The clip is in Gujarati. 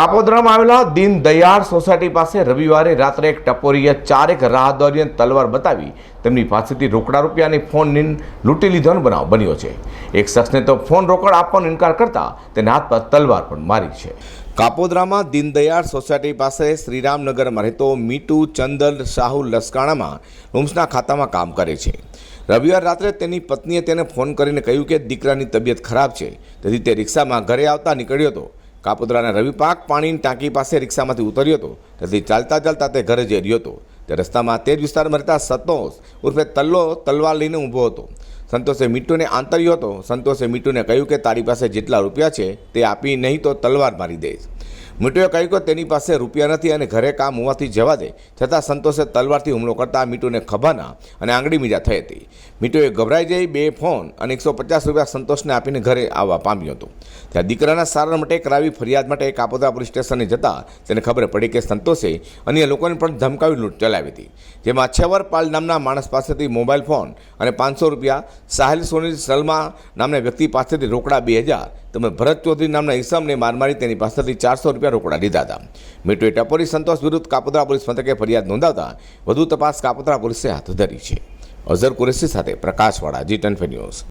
કાપોદ્રામાં આવેલા દીન દયાળ સોસાયટી પાસે રવિવારે રાત્રે એક ટપોરીએ ચારેક રાહદારીએ તલવાર બતાવી તેમની પાસેથી રોકડા રૂપિયાની ફોનની ફોન લૂંટી લીધોનો બનાવ બન્યો છે. એક શખ્સને તો ફોન રોકડ આપવાનો ઇનકાર કરતા તેના હાથ પર તલવાર પણ મારી છે. કાપોદ્રામાં દીનદયાળ સોસાયટી પાસે શ્રીરામનગરમાં રહેતો મીટુ ચંદલ શાહુ લસકાણામાં રૂમ્સના ખાતામાં કામ કરે છે. રવિવાર રાત્રે તેની પત્નીએ તેને ફોન કરીને કહ્યું કે દીકરાની તબિયત ખરાબ છે, તેથી તે રિક્ષામાં ઘરે આવતા નીકળ્યો હતો. કાપોદ્રાના રવિપાક પાણીની ટાંકી પાસે રિક્ષામાંથી ઉતર્યો હતો. તેથી ચાલતા ચાલતા તે ઘરે જઈ રહ્યો હતો. તે રસ્તામાં તે જ વિસ્તારમાં રહેતા સંતોષ ઉર્ફે તલ્લો તલવાર લઈને ઊભો હતો. સંતોષે મીટુને આંતર્યો હતો. સંતોષે મીટુને કહ્યું કે તારી પાસે જેટલા રૂપિયા છે તે આપી નહીં તો તલવાર મારી દઈશ. મીટુએ કહ્યું કે તેની પાસે રૂપિયા નથી અને ઘરે કામ હોવાથી જવા દે. છતાં સંતોષે તલવારથી હુમલો કરતા મીટુને ખભાના અને આંગળી મીજા થઈ હતી. મીટુએ ગભરાઈ જઈ બે ફોન અને એકસો પચાસ રૂપિયા સંતોષને આપીને ઘરે આવવા પામ્યો હતો. ત્યાં દીકરાના સારવાર માટે કરાવી ફરિયાદ માટે કાપોદ્રા પોલીસ સ્ટેશને જતા તેને ખબર પડી કે સંતોષે અન્ય લોકોને પણ ધમકાવી લૂંટ ચલાવી હતી. જેમાં છેવર પાલ નામના માણસ પાસેથી મોબાઈલ ફોન અને પાંચસો રૂપિયા, સાહિલ સોની સલમા નામના વ્યક્તિ પાસેથી રોકડા બે હજાર, તેમજ ભરત ચૌધરી નામના ઈસમને માર મારી તેની પાસેથી ચારસો રૂપિયા રોકડા લીધા હતા. મીટુએ ટપોરી સંતોષ વિરુદ્ધ કાપોદ્રા પોલીસ મથકે ફરિયાદ નોંધાવતા વધુ તપાસ કાપોદ્રા પોલીસે હાથ ધરી છે. અઝર કુરેશી સાથે પ્રકાશવાળા જી ટેન ન્યૂઝ.